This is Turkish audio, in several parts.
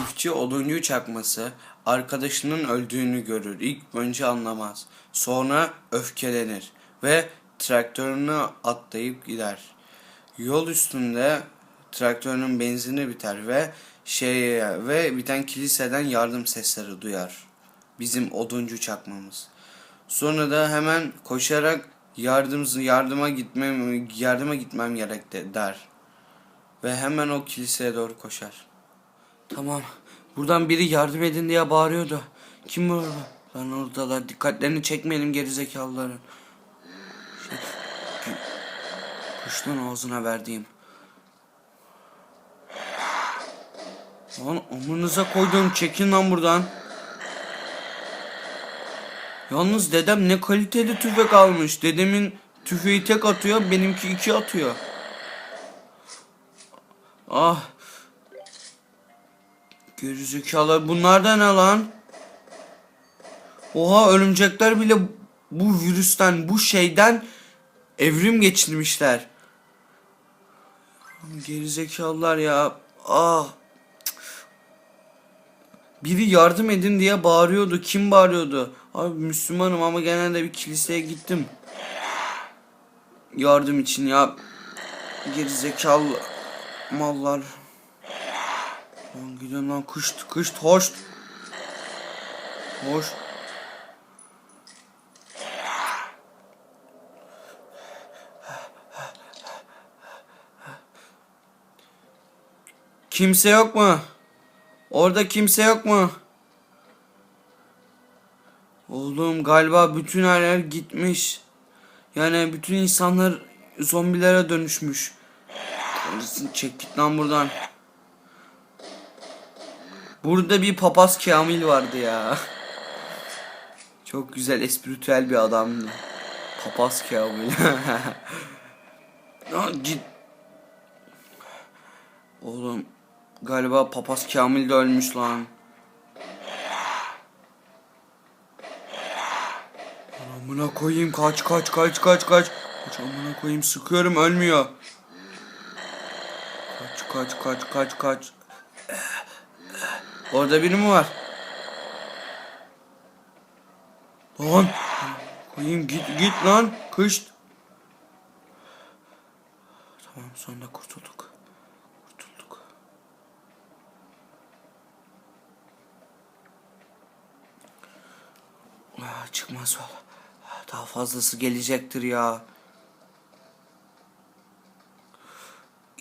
Çiftçi oduncu çakması arkadaşının öldüğünü görür. İlk önce anlamaz. Sonra öfkelenir ve traktörünü atlayıp gider. Yol üstünde traktörünün benzini biter ve şey ve biten kiliseden yardım sesleri duyar. Bizim oduncu çakmamız. Sonra da hemen koşarak yardım yardıma gitmem yardıma gitmem gerek de- der. Ve hemen o kiliseye doğru koşar. Tamam. Buradan biri yardım edin diye bağırıyordu. Kim bu? Lan oradalar. Dikkatlerini çekmeyelim gerizekalıların. Şey, kuşun ağzına verdiğim. Lan amınıza koydum. Çekin lan buradan. Yalnız dedem ne kaliteli tüfek almış. Dedemin tüfeği tek atıyor. Benimki iki atıyor. Ah. Gerizekalı bunlar da ne lan? Oha örümcekler bile bu virüsten bu şeyden evrim geçirmişler. Gerizekalılar ya. Ah. Biri yardım edin diye bağırıyordu. Kim bağırıyordu? Abi Müslümanım ama genelde bir kiliseye gittim. Yardım için ya. Gerizekalı mallar. Lan gidelim lan kışt kışt hoş. Hoş. Kimse yok mu? Orada kimse yok mu? Oğlum galiba bütün her gitmiş. Yani bütün insanlar zombilere dönüşmüş. Kardeşim çek git lan buradan. Burada bir papaz Kamil vardı ya. Çok güzel espritüel bir adamdı. Papaz Kamil. Git. Oğlum galiba papaz Kamil de ölmüş lan. Amına koyayım kaç kaç kaç kaç kaç. Kaç amına koyayım sıkıyorum ölmüyor. Kaç kaç kaç kaç kaç. Orada biri mi var? Lan koyayım git git lan kış. Tamam sonunda kurtulduk. Kurtulduk. Ah, çıkmaz valla. Daha fazlası gelecektir ya.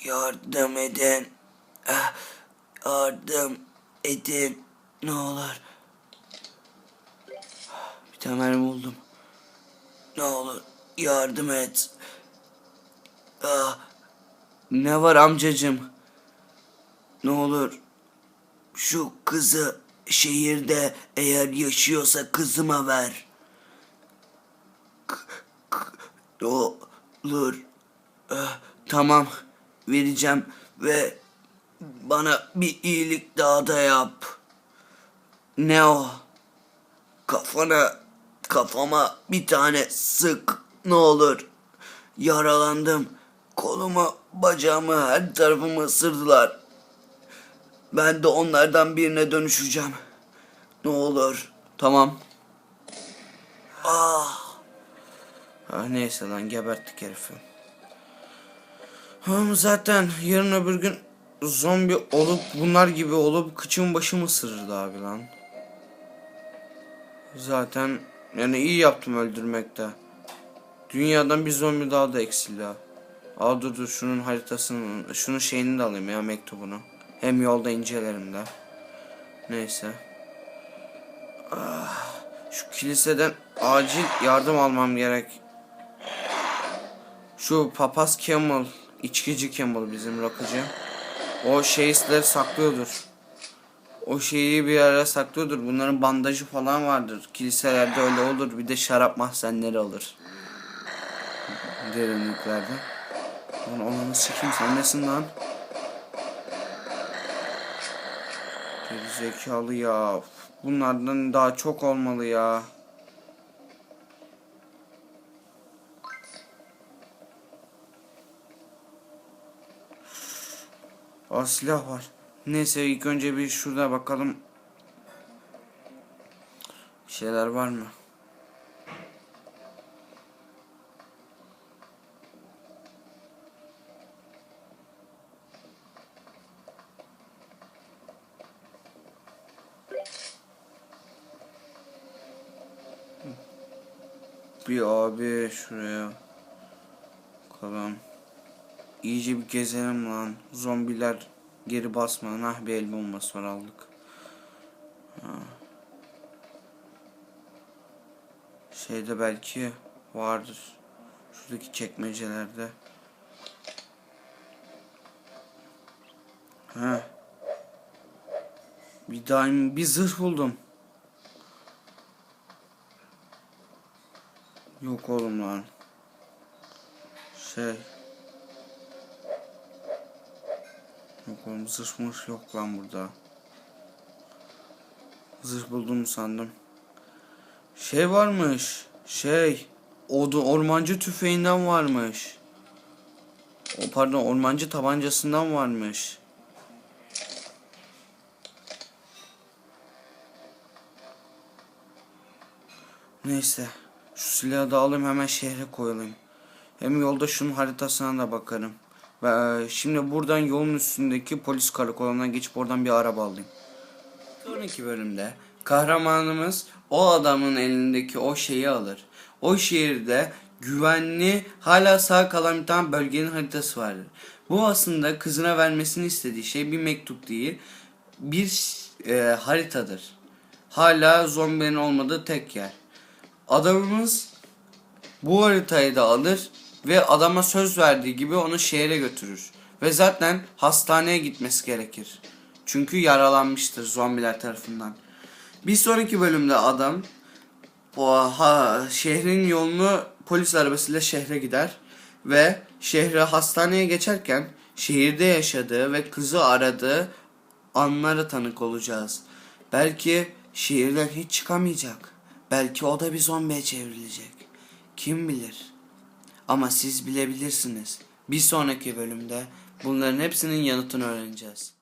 Yardım edin. Ah, Yardım edin. Ne olur. Bir tane mermi buldum. Ne olur yardım et. Ah, ne var amcacım? Ne olur şu kızı şehirde eğer yaşıyorsa kızıma ver. Ne olur. Ah, tamam vereceğim ve bana bir iyilik daha da yap. Ne o? Kafana, kafama bir tane sık ne olur. Yaralandım. Kolumu, bacağımı, her tarafımı ısırdılar. Ben de onlardan birine dönüşeceğim. Ne olur. Tamam. Ah. ah neyse lan geberttik herifi. Ama zaten yarın öbür gün zombi olup bunlar gibi olup kıçım başımı ısırırdı abi lan. Zaten yani iyi yaptım öldürmekte. Dünyadan bir zombi daha da eksildi ha. Dur dur şunun haritasını, şunun şeyini de alayım ya mektubunu. Hem yolda incelerim de. Neyse. Ah, şu kiliseden acil yardım almam gerek. Şu papaz Kemal, içkici Kemal bizim rakıcı. O şeyisleri saklıyordur. O şeyi bir ara saklıyordur. Bunların bandajı falan vardır. Kiliselerde öyle olur. Bir de şarap mahzenleri alır. Derinliklerde. Lan onu sikeyim sen nesin lan? Gerizekalı ya. Bunlardan daha çok olmalı ya. Aa silah var. Neyse ilk önce bir şurada bakalım. Bir şeyler var mı? Bir abi şuraya bakalım. İyice bir gezelim lan. Zombiler geri basmadan ah bir el bombası var aldık. Şeyde belki vardır. Şuradaki çekmecelerde. Ha. Bir daim bir zırh buldum. Yok oğlum lan. Şey. Yok oğlum zırh mırh yok lan burada. Zırh buldum sandım. Şey varmış. Şey. Odu ormancı tüfeğinden varmış. O pardon ormancı tabancasından varmış. Neyse. Şu silahı da alayım hemen şehre koyalım. Hem yolda şunun haritasına da bakarım. E, şimdi buradan yolun üstündeki polis karakoluna geçip oradan bir araba alayım. Sonraki bölümde kahramanımız o adamın elindeki o şeyi alır. O şehirde güvenli hala sağ kalan bir tane bölgenin haritası vardır. Bu aslında kızına vermesini istediği şey bir mektup değil bir e, haritadır. Hala zombilerin olmadığı tek yer. Adamımız bu haritayı da alır ve adama söz verdiği gibi onu şehre götürür. Ve zaten hastaneye gitmesi gerekir. Çünkü yaralanmıştır zombiler tarafından. Bir sonraki bölümde adam o ha, şehrin yolunu polis arabasıyla şehre gider ve şehre hastaneye geçerken şehirde yaşadığı ve kızı aradığı anlara tanık olacağız. Belki şehirden hiç çıkamayacak. Belki o da bir zombiye çevrilecek. Kim bilir? Ama siz bilebilirsiniz. Bir sonraki bölümde bunların hepsinin yanıtını öğreneceğiz.